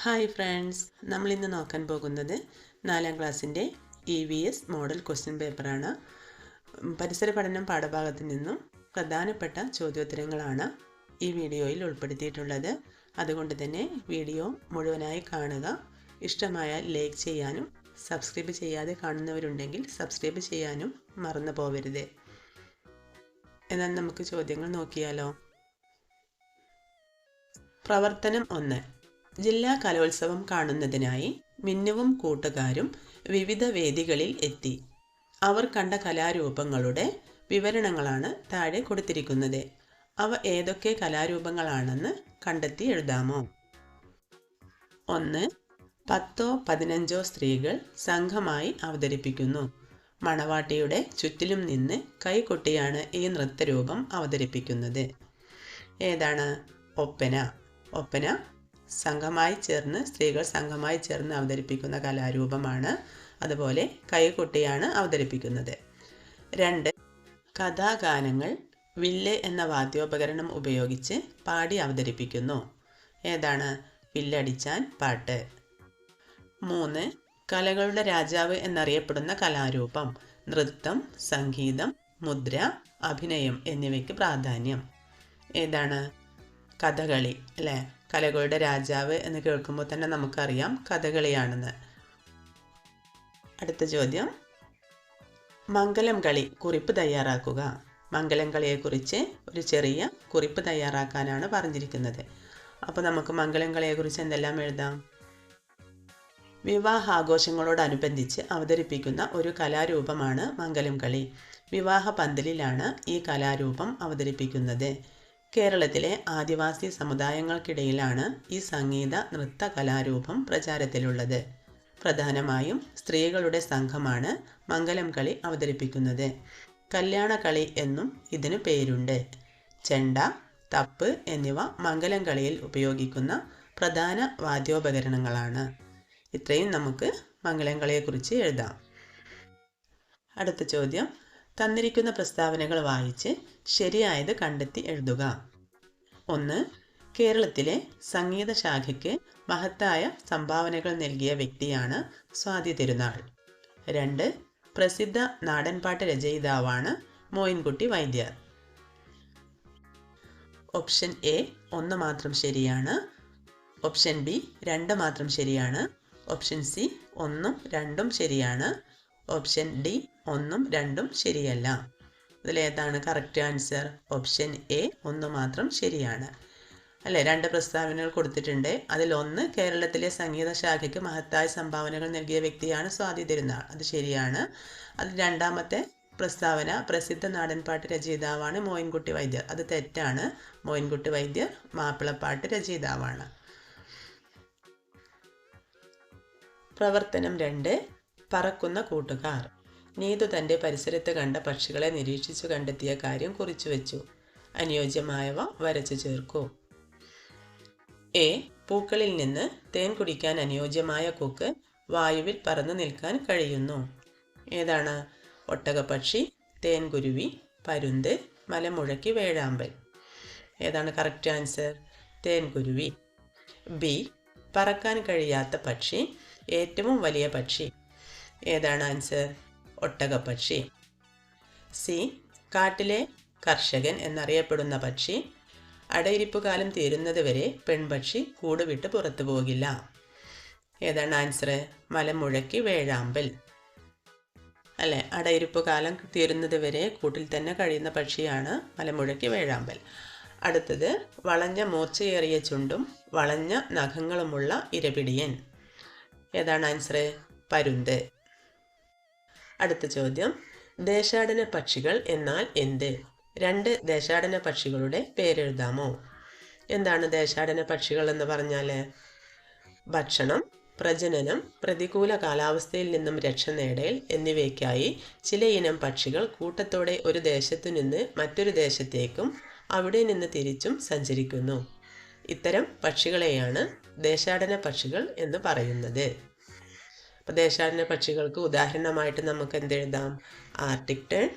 Hi friends നമ്മൾ ഇന്ന് നോക്കാൻ പോകുന്നത് നാലാം ക്ലാസ്സിന്റെ E V S model question പേപ്പറാണ് പരിസര പഠനം പാഠഭാഗത്തിൽ നിന്നും പ്രധാനപ്പെട്ട ചോദ്യോത്തരങ്ങളാണ് ഈ വീഡിയോയിൽ ഉൾപ്പെടുത്തിയിട്ടുള്ളത്. അതുകൊണ്ട് തന്നെ വീഡിയോ മുഴുവനായി കാണുക. ഇഷ്ടമായാൽ ലൈക്ക് ചെയ്യാനും സബ്സ്ക്രൈബ് ചെയ്യാതെ കാണുന്നവരുണ്ടെങ്കിൽ സബ്സ്ക്രൈബ് ചെയ്യാനും മറന്നു പോവരുത്. എന്നാൽ നമുക്ക് ചോദ്യങ്ങൾ നോക്കിയാലോ? പ്രവർത്തനം ഒന്ന്. ജില്ലാ കലോത്സവം കാണുന്നതിനായി മിന്നുവും കൂട്ടുകാരും വിവിധ വേദികളിൽ എത്തി. അവർ കണ്ട കലാരൂപങ്ങളുടെ വിവരണങ്ങളാണ് താഴെ കൊടുത്തിരിക്കുന്നത്. അവ ഏതൊക്കെ കലാരൂപങ്ങളാണെന്ന് കണ്ടെത്തി എഴുതാമോ? ഒന്ന് പത്തോ പതിനഞ്ചോ സ്ത്രീകൾ സംഘമായി അവതരിപ്പിക്കുന്നു. മണവാട്ടിയുടെ ചുറ്റിലും നിന്ന് കൈകൊട്ടിയാണ് ഈ നൃത്തരൂപം അവതരിപ്പിക്കുന്നത്. ഏതാണ്? ഒപ്പന. ഒപ്പന സംഘമായി ചേർന്ന് സ്ത്രീകൾ സംഘമായി ചേർന്ന് അവതരിപ്പിക്കുന്ന കലാരൂപമാണ്. അതുപോലെ കൈകൊട്ടിയാണ് അവതരിപ്പിക്കുന്നത്. രണ്ട് കഥാഗാനങ്ങൾ വില്ല് എന്ന വാദ്യോപകരണം ഉപയോഗിച്ച് പാടി അവതരിപ്പിക്കുന്നു. ഏതാണ്? വില്ലടിച്ചാൻ പാട്ട്. മൂന്ന് കലകളുടെ രാജാവ് എന്നറിയപ്പെടുന്ന കലാരൂപം. നൃത്തം സംഗീതം മുദ്ര അഭിനയം എന്നിവയ്ക്ക് പ്രാധാന്യം. ഏതാണ്? കഥകളി അല്ലേ? കലകളുടെ രാജാവ് എന്ന് കേൾക്കുമ്പോൾ തന്നെ നമുക്കറിയാം കഥകളിയാണെന്ന്. അടുത്ത ചോദ്യം. മംഗലം കളി കുറിപ്പ് തയ്യാറാക്കുക. മംഗലം കളിയെക്കുറിച്ച് ഒരു ചെറിയ കുറിപ്പ് തയ്യാറാക്കാനാണ് പറഞ്ഞിരിക്കുന്നത്. അപ്പോൾ നമുക്ക് മംഗലം കളിയെക്കുറിച്ച് എന്തെല്ലാം എഴുതാം? വിവാഹാഘോഷങ്ങളോടനുബന്ധിച്ച് അവതരിപ്പിക്കുന്ന ഒരു കലാരൂപമാണ് മംഗലം കളി. വിവാഹ പന്തലിലാണ് ഈ കലാരൂപം അവതരിപ്പിക്കുന്നത്. കേരളത്തിലെ ആദിവാസി സമുദായങ്ങൾക്കിടയിലാണ് ഈ സംഗീത നൃത്ത കലാരൂപം പ്രചാരത്തിലുള്ളത്. പ്രധാനമായും സ്ത്രീകളുടെ സംഘമാണ് മംഗലം കളി അവതരിപ്പിക്കുന്നത്. കല്യാണക്കളി എന്നും ഇതിന് പേരുണ്ട്. ചെണ്ട തപ്പ് എന്നിവ മംഗലം കളിയിൽ ഉപയോഗിക്കുന്ന പ്രധാന വാദ്യോപകരണങ്ങളാണ്. ഇത്രയും നമുക്ക് മംഗലം കളിയെക്കുറിച്ച് എഴുതാം. അടുത്ത ചോദ്യം. തന്നിരിക്കുന്ന പ്രസ്താവനകൾ വായിച്ച് ശരിയായത് കണ്ടെത്തി എഴുതുക. ഒന്ന് കേരളത്തിലെ സംഗീത ശാഖയ്ക്ക് മഹത്തായ സംഭാവനകൾ നൽകിയ വ്യക്തിയാണ് സ്വാതി തിരുനാൾ. രണ്ട് പ്രസിദ്ധ നാടൻപാട്ട് രചയിതാവാണ് മോയിൻകുട്ടി വൈദ്യർ. ഓപ്ഷൻ എ ഒന്ന് മാത്രം ശരിയാണ്. ഓപ്ഷൻ ബി രണ്ട് മാത്രം ശരിയാണ്. ഓപ്ഷൻ സി ഒന്നും രണ്ടും ശരിയാണ്. ഓപ്ഷൻ ഡി ഒന്നും രണ്ടും ശരിയല്ല. ഇതിലേതാണ് കറക്റ്റ് ആൻസർ ഓപ്ഷൻ എ ഒന്ന് മാത്രം ശരിയാണ്. അല്ലേ? രണ്ട് പ്രസ്താവനകൾ കൊടുത്തിട്ടുണ്ട്. അതിലൊന്ന് കേരളത്തിലെ സംഗീത ശാഖയ്ക്ക് മഹത്തായ സംഭാവനകൾ നൽകിയ വ്യക്തിയാണ് സ്വാതി തിരുനാൾ. അത് ശരിയാണ്. അത് രണ്ടാമത്തെ പ്രസ്താവന പ്രസിദ്ധ നാടൻപാട്ട് രചയിതാവാണ് മോയിൻകുട്ടി വൈദ്യർ. അത് തെറ്റാണ്. മോയിൻകുട്ടി വൈദ്യർ മാപ്പിളപ്പാട്ട് രചയിതാവാണ്. പ്രവർത്തനം രണ്ട് പറക്കുന്ന കൂട്ടുകാർ. നീതു തന്റെ പരിസരത്ത് കണ്ട പക്ഷികളെ നിരീക്ഷിച്ചു കണ്ടെത്തിയ കാര്യം കുറിച്ചു വെച്ചു. അനുയോജ്യമായവ വരച്ചു ചേർക്കൂ. എ. പൂക്കളിൽ നിന്ന് തേൻ കുടിക്കാൻ അനുയോജ്യമായ കൊക്ക് വായുവിൽ പറന്നു നിൽക്കാൻ കഴിയുന്നു. ഏതാണ്? ഒട്ടകപ്പക്ഷി തേൻകുരുവി പരുന്ത് മലമുഴക്കി വേഴാമ്പൽ. ഏതാണ് കറക്റ്റ് ആൻസർ തേൻകുരുവി ബി. പറക്കാൻ കഴിയാത്ത പക്ഷി ഏറ്റവും വലിയ പക്ഷി. ഏതാണ് ആൻസർ? ഒട്ടകപ്പക്ഷി. സി കാട്ടിലെ കർഷകൻ എന്നറിയപ്പെടുന്ന പക്ഷി. അടയിരിപ്പുകാലം തീരുന്നതുവരെ പെൺപക്ഷി കൂടുവിട്ട് പുറത്തു പോകില്ല. ഏതാണ് ആൻസർ? മലമുഴക്കി വേഴാമ്പൽ. അല്ലേ? അടയിരിപ്പ് കാലം തീരുന്നത് വരെ കൂട്ടിൽ തന്നെ കഴിയുന്ന പക്ഷിയാണ് മലമുഴക്കി വേഴാമ്പൽ. അടുത്തത് വളഞ്ഞ മൂർച്ചയേറിയ ചുണ്ടും വളഞ്ഞ നഖങ്ങളുമുള്ള ഇരപിടിയൻ. ഏതാണ് ആൻസർ? പരുന്ത്. അടുത്ത ചോദ്യം. ദേശാടന പക്ഷികൾ എന്നാൽ എന്ത്? രണ്ട് ദേശാടന പക്ഷികളുടെ പേരെഴുതാമോ? എന്താണ് ദേശാടന പക്ഷികൾ എന്ന് പറഞ്ഞാൽ ഭക്ഷണം പ്രജനനം പ്രതികൂല കാലാവസ്ഥയിൽ നിന്നും രക്ഷ നേടൽ എന്നിവയ്ക്കായി ചിലയിനം പക്ഷികൾ കൂട്ടത്തോടെ ഒരു ദേശത്തു നിന്ന് മറ്റൊരു ദേശത്തേക്കും അവിടെ നിന്ന് തിരിച്ചും സഞ്ചരിക്കുന്നു. ഇത്തരം പക്ഷികളെയാണ് ദേശാടന പക്ഷികൾ എന്ന് പറയുന്നത്. അപ്പോൾ ദേശാടന പക്ഷികൾക്ക് ഉദാഹരണമായിട്ട് നമുക്ക് എന്തെഴുതാം? ആർട്ടിക് ടേൺ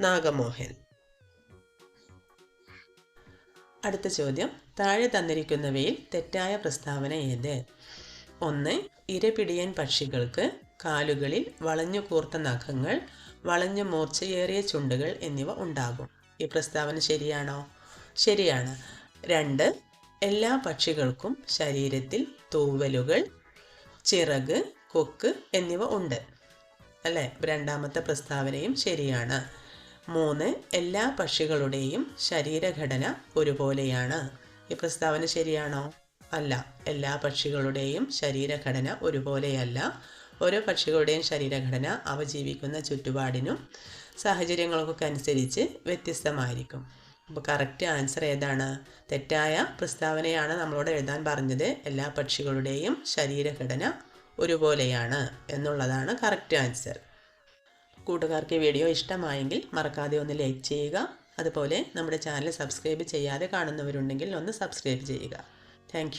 നാഗമോഹൻ. അടുത്ത ചോദ്യം. താഴെ തന്നിരിക്കുന്നവയിൽ തെറ്റായ പ്രസ്താവന ഏത്? ഒന്ന് ഇരപിടിയൻ പക്ഷികൾക്ക് കാലുകളിൽ വളഞ്ഞു കൂർത്ത നഖങ്ങൾ വളഞ്ഞ മൂർച്ചയേറിയ ചുണ്ടുകൾ എന്നിവ ഉണ്ടാകും. ഈ പ്രസ്താവന ശരിയാണോ? ശരിയാണ്. രണ്ട് എല്ലാ പക്ഷികൾക്കും ശരീരത്തിൽ തൂവലുകൾ ചിറക് കൊക്ക് എന്നിവ ഉണ്ട്. അല്ലേ? രണ്ടാമത്തെ പ്രസ്താവനയും ശരിയാണ്. മൂന്ന് എല്ലാ പക്ഷികളുടെയും ശരീരഘടന ഒരുപോലെയാണ്. ഈ പ്രസ്താവന ശരിയാണോ? അല്ല. എല്ലാ പക്ഷികളുടെയും ശരീരഘടന ഒരുപോലെയല്ല. ഓരോ പക്ഷികളുടെയും ശരീരഘടന അവ ജീവിക്കുന്ന ചുറ്റുപാടിനും സാഹചര്യങ്ങൾക്കൊക്കെ അനുസരിച്ച് വ്യത്യസ്തമായിരിക്കും. അപ്പോൾ കറക്റ്റ് ആൻസർ ഏതാണ്? തെറ്റായ പ്രസ്താവനയാണ് നമ്മളോട് എഴുതാൻ പറഞ്ഞത്. എല്ലാ പക്ഷികളുടെയും ശരീരഘടന ഒരുപോലെയാണ് എന്നുള്ളതാണ് കറക്റ്റ് ആൻസർ കൂട്ടുകാർക്ക് വീഡിയോ ഇഷ്ടമായെങ്കിൽ മറക്കാതെ ഒന്ന് ലൈക്ക് ചെയ്യുക. അതുപോലെ നമ്മുടെ ചാനൽ സബ്സ്ക്രൈബ് ചെയ്യാതെ കാണുന്നവരുണ്ടെങ്കിൽ ഒന്ന് സബ്സ്ക്രൈബ് ചെയ്യുക. താങ്ക്